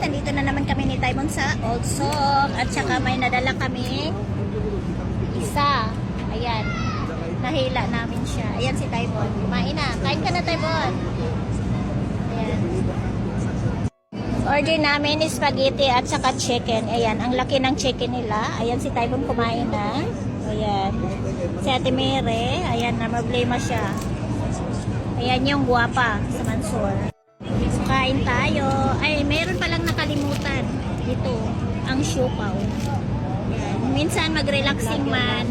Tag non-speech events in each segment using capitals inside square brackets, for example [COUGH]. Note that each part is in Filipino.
nandito na naman kami ni Taimon sa Old Sock. At saka may nadala kami isa. Ayan. Nahila namin siya. Ayan si Taimon. Kumain na. Kain ka na, Taimon. Ayan. Order namin is spaghetti at saka chicken. Ayan, ang laki ng chicken nila. Ayan si Taibon kumain na. Ayan. Si Ate Mere, ayan na problema siya. Ayan yung guwapa sa Mansur. So, kain tayo. Ay, meron palang nakalimutan. Dito, ang siopaw. Minsan mag-relaxing man.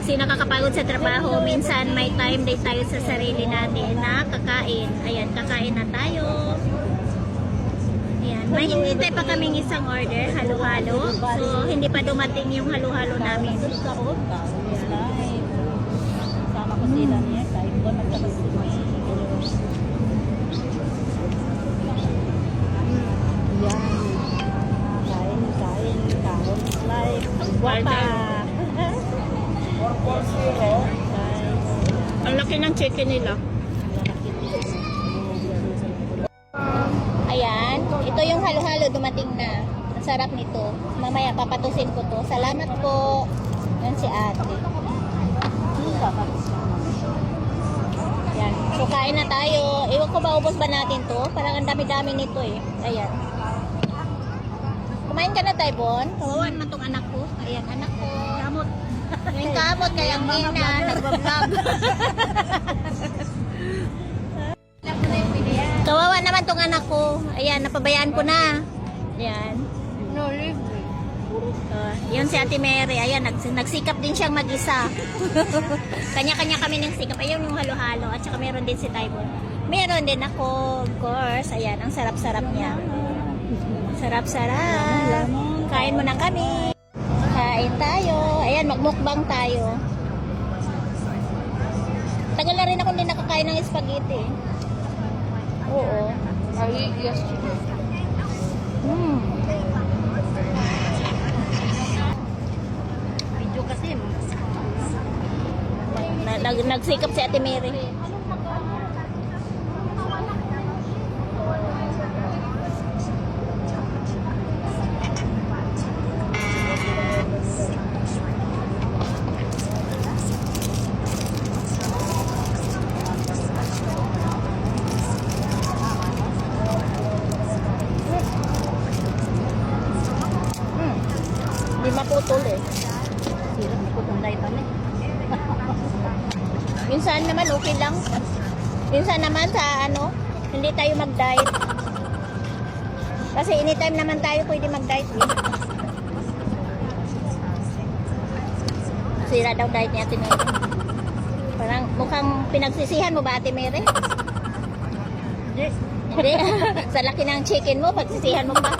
Kasi nakakapagod sa trabaho. Minsan may time day tayo sa sarili natin na kakain. Ayan, kakain na tayo. Ayan. May hinintay pa kaming isang order, halo-halo. So, hindi pa dumating yung halo-halo namin. Sa old ka, live. Sama ko sila niya, kahit ba magkabas Yan. Kain, kain, kahon, live. Ang Guwapa. Ang laki ng chicken nila. Ayan. Ito yung halo-halo dumating na. Ang sarap nito. Mamaya papatusin ko to. Salamat po. Yan si ate. Yan. So kain na tayo. Ewan ko ba ubos ba natin to? Parang ang dami-dami nito eh. Ayan. Kumain ka na, Taibon? Kawawa naman tong anak ko. Ayan, anak ko. Kamot. Yung kamot, kaya ang ina, nagbablog. [LAUGHS] Kawawa naman tong anak ko. Ayan, napabayaan ko na. Ayan. No, live. Uh, yun si Ate Mary. Ayan, nags- nagsikap din siyang mag-isa. [LAUGHS] Kanya-kanya kami ng sikap. Ayun yung halo-halo. At saka meron din si Taibon. Meron din ako, of course. Ayan, ang sarap-sarap niya. Sarap-sarap. Kain mo na kami. Kain tayo. Ayan, magmukbang tayo. Tagal na rin ako hindi nakakain ng spaghetti. Oo. Ay, yes. Hmm. Video kasi. Na, nag, nagsikap si Ate Mary. Hindi maputol eh. Hindi ko tunday pa na. [LAUGHS] Minsan naman okay lang. Minsan naman sa ano, hindi tayo mag-diet. Kasi anytime naman tayo pwede mag-diet eh. Sira daw diet ni Ate Mary. Parang mukhang pinagsisihan mo ba Ate Mary? Hindi. Hindi. [LAUGHS] sa laki ng chicken mo, pagsisihan mo ba?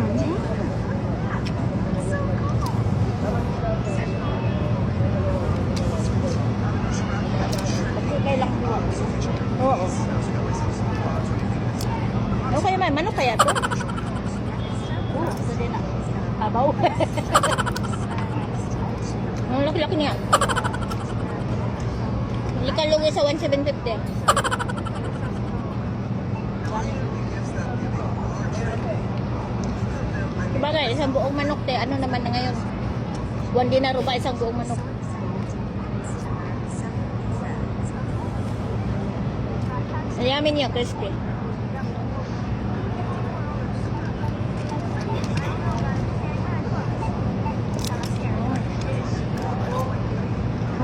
Ba? Pagkikay lang po. Oo. Ano kaya man? Manok kaya to? Oo, ito din na. Habaw. Ang laki-laki niya. Hindi ka lugi sa 1,750. Sabagay, isang buong manok te. Ano naman na ngayon? One dinaro ba isang buong manok? Ayamin niya, crispy.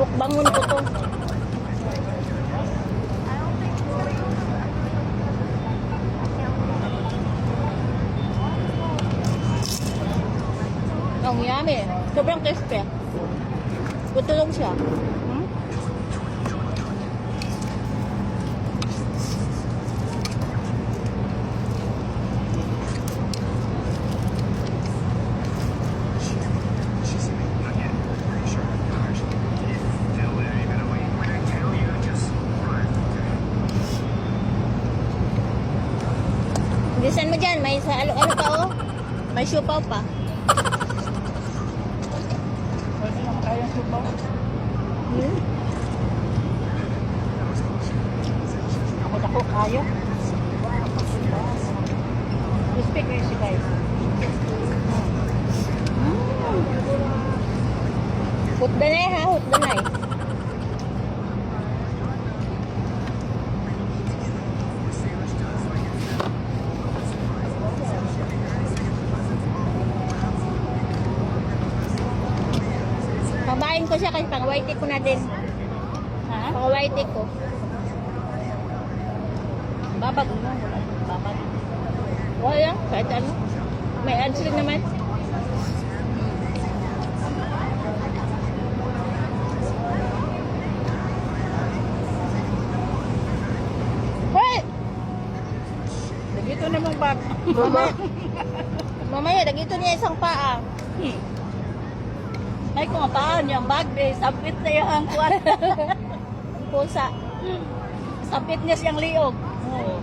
Mukbangon ko to. Ang yummy. Sobrang crispy. Butulong siya. Hmm? Bilisan mo dyan. May sa ano, ano pa oh. May siopaw pa. mo. Hmm. Ako dako kayo. Respect kayo si guys. Hutdanay ha, hutdanay. White ko na din. Ha? Pang white ko. Babag mo. Babag. Wala kahit ano. May rin naman. Dito na mong bag. Mama. [LAUGHS] Mamaya, dagito niya isang paa. Hmm. Ay, kung taan yung bag, eh, sapit na yung kuwan. [LAUGHS] Pusa. sapit niya siyang liog. Oo.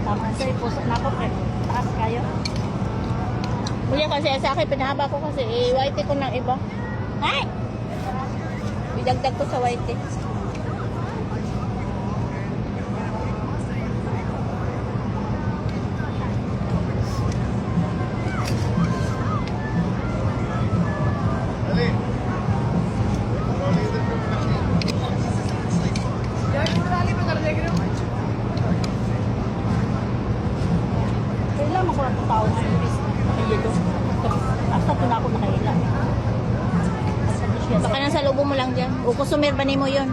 Tama sa'yo, puso na ako, pre. Taas kayo. Kuya kasi sa akin, pinahaba ko kasi eh, white ko ng iba. Ay! Idagdag ko sa white. Customer ba mo yun?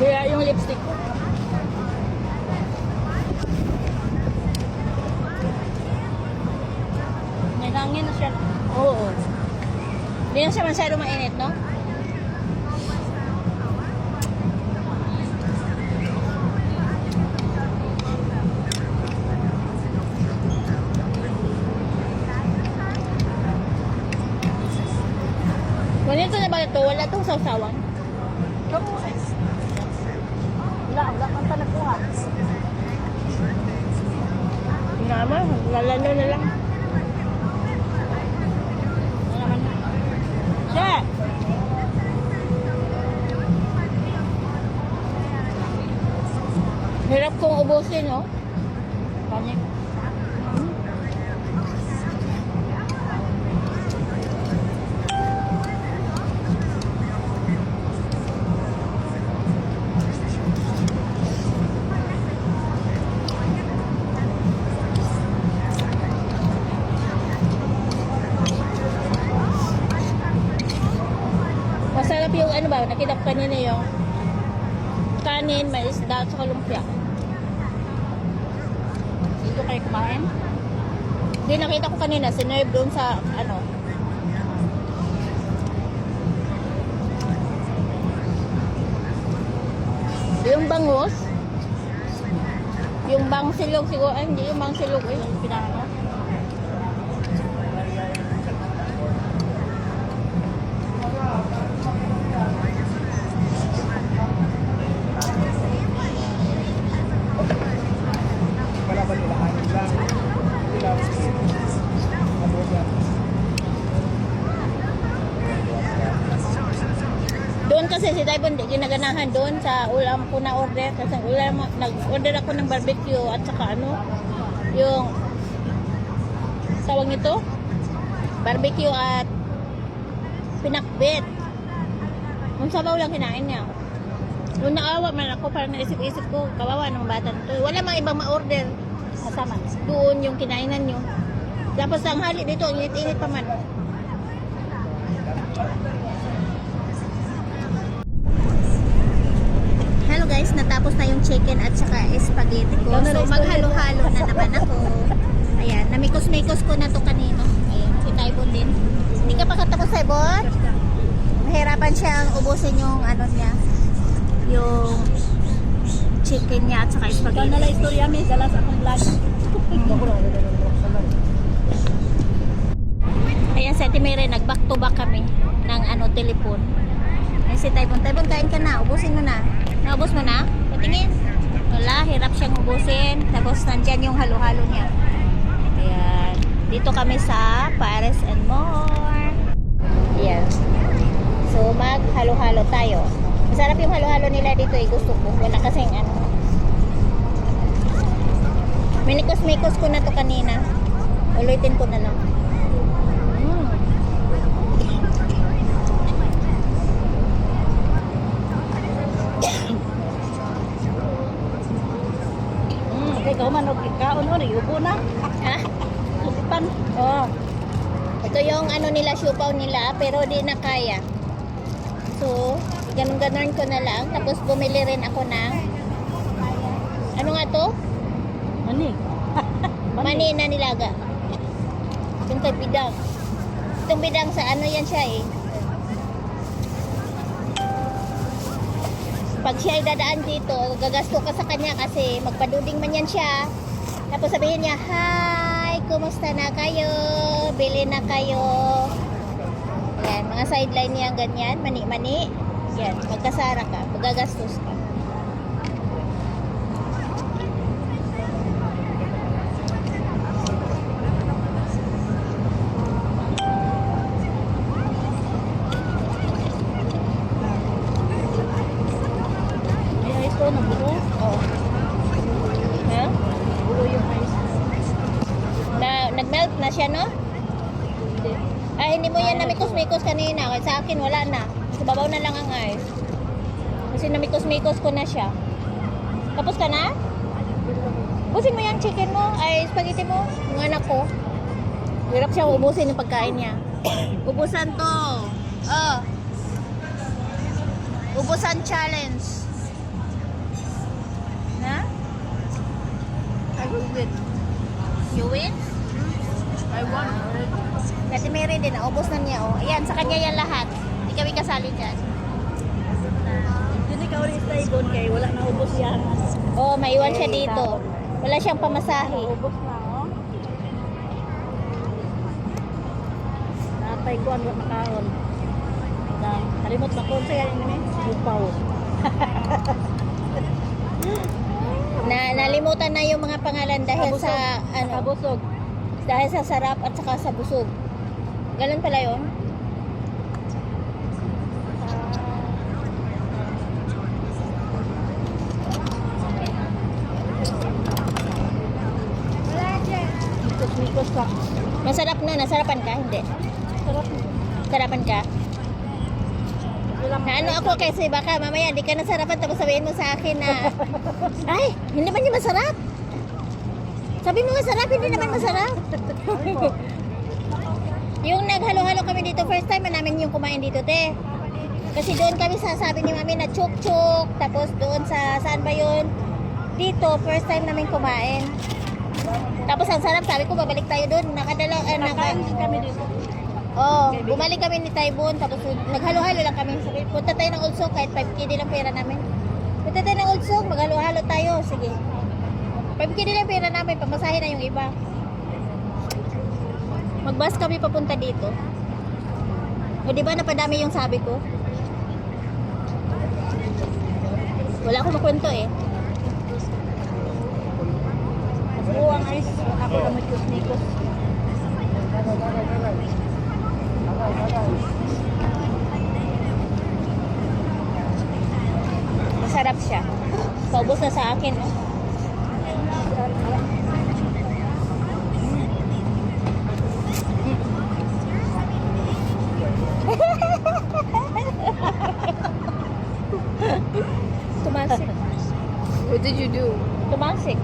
Kaya yung lipstick ko. May hangin na siya. Oo. Hindi na siya masyado no? Ganito na ba ito? Wala itong eh. Wala, wala kang talakuha. Hindi naman, lalano na lang. Siya! Hirap kong ubusin, no? Kanya. Nakita ko kanina yung kanin, may isda, at saka lumpia. Dito kayo kumain? Hindi nakita ko kanina, sinerve doon sa ano. Yung bangus, yung bang silog siguro, ay hindi yung bang silog eh. Yung pinano? Doon kasi si Taibon, di ginaganahan doon sa ulam ko na order. Kasi ulam, nag-order ako ng barbecue at saka ano, yung tawag nito, barbecue at pinakbet. Yung sabaw lang kinain niya. Nung naawa man ako, parang naisip-isip ko, kawawa ng bata to. Wala mga ibang ma-order. Kasama. Doon yung kinainan nyo. Tapos ang hali dito, init-init pa man. Hello guys, natapos na yung chicken at saka spaghetti ko. So maghalo-halo na naman ako. Ayan, namikos-mikos ko na to kanino. Ayan, si Taibon din. Hindi ka pa katapos, Taibon? Mahirapan siyang ubusin yung ano niya. Yung chicken niya at saka Ikaw spaghetti. nalang istorya, may dala sa akong vlog. Ayan si Ate Mary, nag back to back kami ng ano, telepon. Ayan si Taibon. Taibon, kain ka na. Ubusin mo na. Naubos mo na? Patingin. Wala, hirap siyang ubusin. Tapos nandyan yung halo-halo niya. Ayan. Dito kami sa Paris and More. Ayan. So, mag-halo-halo tayo. Masarap yung halo-halo nila dito eh. Gusto ko. Wala kasing ano. Minikos-mikos ko na to kanina. Ulitin ko na lang. Mm. Hmm, ikaw man og ikaon o ubo na. Ha? Sulipan. Oh. Ito yung ano nila, siupaw nila, pero di na kaya. So, ganun-ganon ko na lang. Tapos bumili rin ako ng ano nga to? Mani. [LAUGHS] Mani na nilaga. Yung kay bidang. Itong bidang sa ano yan siya eh. Pag siya ay dadaan dito, gagasto ka sa kanya kasi magpaduding man yan siya. Tapos sabihin niya, Hi, kumusta na kayo? Bili na kayo. Yan, mga sideline niya ganyan, mani-mani. Yan, magkasara ka, magagastos ka. Ay, ito, nabuo. Oh. Ha? Buo yung ice. Na, nag-melt na siya, no? Ay, hindi mo yan namikos-mikos kanina. Kasi sa akin, wala na. Babaw na lang ang ice. Kasi namikos-mikos ko na siya. Tapos ka na? Ubusin mo yung chicken mo. Ay, spaghetti mo. Yung anak ko. Hirap siya ubusin yung pagkain niya. [COUGHS] Ubusan to. Oh. Ubusan challenge. Na? I will win. You win? I won. Kasi Mary din, naubos na niya. Oh. Ayan, sa kanya yan lahat. Hindi kami kasali dyan. Hindi ka ulit sa ibon kay wala na ubos yan. Oh, maiwan siya Eh, dito. Wala siyang pamasahe. Ubos na, oh. Natay ko ang makaon. Kalimot na ko sa yan ini. Upaw. [LAUGHS] Na nalimutan na yung mga pangalan dahil sa ano, Kabusog. Dahil sa sarap at saka sa busog. Ganun pala ka. Masarap na, nasarapan ka, hindi. Sarap. Sarapan ka. Na ano ako kasi baka mamaya di ka nasarapan tapos sabihin mo sa akin na [LAUGHS] ay, hindi man yung masarap. Sabi mo masarap, hindi naman masarap. [LAUGHS] Yung naghalo-halo kami dito, first time na namin yung kumain dito, te. Kasi doon kami sasabi ni mami na chuk-chuk, tapos doon sa, saan ba yun? Dito, first time namin kumain. Tapos ang sarap, sabi ko, babalik tayo doon. Nakadala, eh, naka, kami dito. oh, bumalik kami ni Taibon, tapos naghalo-halo lang kami. Sabi, punta tayo ng Ulsog, kahit 5k din ang pera namin. Punta tayo ng Ulsog, maghalo-halo tayo, sige. 5k din ang pera namin, pamasahe na yung iba. Magbus kami papunta dito. O di ba napadami yung sabi ko? Wala akong makwento eh. Buo ang ice. Ako na mikos-mikos. Masarap siya. Paubos na sa akin. Oh. You do? Tumasik.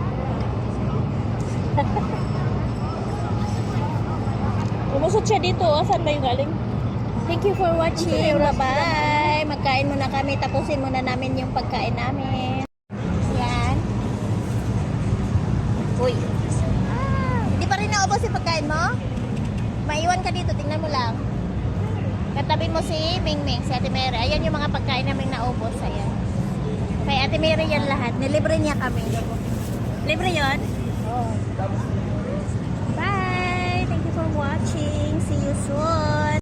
[LAUGHS] Umusot siya dito. Oh. Saan ba yung galing? Thank you for watching. Bye-bye. Magkain muna kami. Tapusin muna namin yung pagkain namin. Yan. Uy. Ah, hindi pa rin naubos yung pagkain mo? Maiwan ka dito. Tingnan mo lang. Katabi mo si Ming Ming, si Ate Mary. Ayan yung mga pagkain namin naubos. Ayan. Kay Ate Mary yan lahat. Nilibre niya kami. Libre yon? Oo. Bye! Thank you for watching. See you soon!